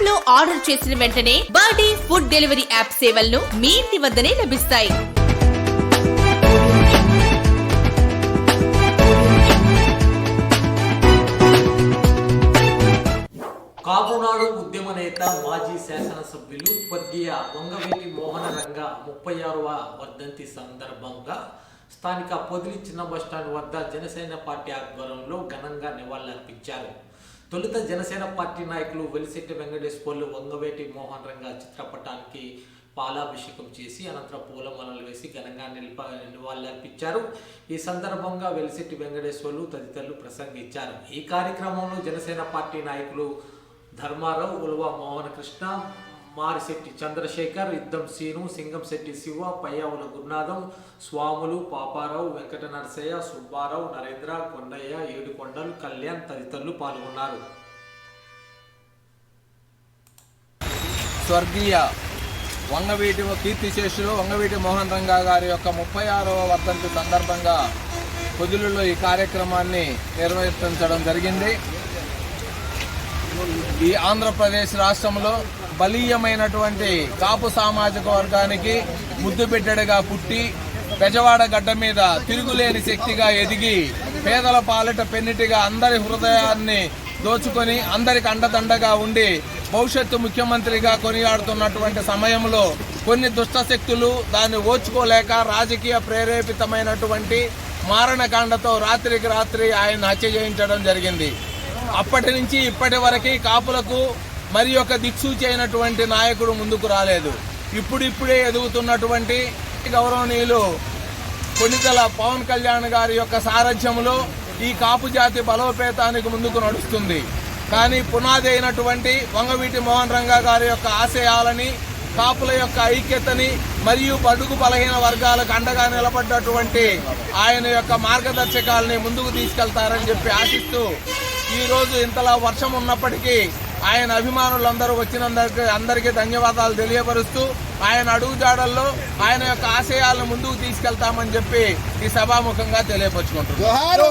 యాప్లో ఆర్డర్ చేసిన వెంటనే బర్త్డే ఫుడ్ డెలివరీ యాప్ సేవలను మీ ఇంటి వద్దనే లభిస్తాయి. కాపునాడు ఉద్యమ నేత మాజీ శాసనసభ్యులు స్వర్గీయ వంగవీటి మోహన రంగ ముప్పై ఆరవ వర్ధంతి సందర్భంగా స్థానిక పొదిలి చిన్న బస్టాండ్ వద్ద జనసేన పార్టీ ఆధ్వర్యంలో ఘనంగా నివాళులర్పించారు. తొలుత జనసేన పార్టీ నాయకులు వెలిశెట్టి పోలు వంగవేటి మోహన్ రంగ చిత్రపటానికి పాలాభిషేకం చేసి అనంతరం పూలమాలలు వేసి ఘనంగా నిల్ప నివాళులర్పించారు ఈ సందర్భంగా వెలిశెట్టి వెంకటేశ్వర్లు తదితరులు ప్రసంగించారు. ఈ కార్యక్రమంలో జనసేన పార్టీ నాయకులు ధర్మారావు ఉలవ మోహనకృష్ణ మారిశెట్టి చంద్రశేఖర్ ఇద్దం సీను సింగంశెట్టి శివ పయ్యావుల గురునాథం స్వాములు పాపారావు వెంకట నరసయ్య సుబ్బారావు నరేంద్ర కొండయ్య ఏడుకొండలు కళ్యాణ్ తదితరులు పాల్గొన్నారు. స్వర్గీయ వంగవీటి కీర్తిశేషులు వంగవీటి మోహన్ రంగా గారి యొక్క ముప్పై ఆరవ వర్ధంతి సందర్భంగా పొదులులో ఈ కార్యక్రమాన్ని నిర్వహించడం జరిగింది. ఈ ఆంధ్రప్రదేశ్ రాష్ట్రంలో బలీయమైనటువంటి కాపు సామాజిక వర్గానికి ముద్దు బిడ్డడిగా పుట్టి పెజవాడ గడ్డ మీద తిరుగులేని శక్తిగా ఎదిగి పేదల పాలిట పెన్నిటిగా అందరి హృదయాన్ని దోచుకొని అందరికి అండదండగా ఉండి భవిష్యత్తు ముఖ్యమంత్రిగా కొనియాడుతున్నటువంటి సమయంలో కొన్ని దుష్ట శక్తులు దాన్ని ఓచుకోలేక రాజకీయ ప్రేరేపితమైనటువంటి మారణకాండతో రాత్రికి రాత్రి ఆయన హత్య చేయించడం జరిగింది. అప్పటి నుంచి ఇప్పటి వరకు కాపులకు మరి యొక్క దిక్సూచి అయినటువంటి నాయకుడు ముందుకు రాలేదు. ఇప్పుడిప్పుడే ఎదుగుతున్నటువంటి గౌరవనీయులు కొన్నితల పవన్ కళ్యాణ్ గారి యొక్క సారథ్యంలో ఈ కాపు జాతి బలోపేతానికి ముందుకు నడుస్తుంది. కానీ పునాది అయినటువంటి వంగవీటి మోహన్ రంగా గారి యొక్క ఆశయాలని కాపుల యొక్క ఐక్యతని మరియు బడుగు బలహీన వర్గాలకు అండగా నిలబడ్డటువంటి ఆయన యొక్క మార్గదర్శకాలని ముందుకు తీసుకెళ్తారని చెప్పి ఆశిస్తూ ఈరోజు ఇంతలా వర్షం ఉన్నప్పటికీ ఆయన అభిమానులందరూ వచ్చినందరికి అందరికీ ధన్యవాదాలు తెలియపరుస్తూ ఆయన అడుగుజాడల్లో ఆయన యొక్క ఆశయాలను ముందుకు తీసుకెళ్తామని చెప్పి ఈ సభాముఖంగా తెలియపరుచుకుంటున్నారు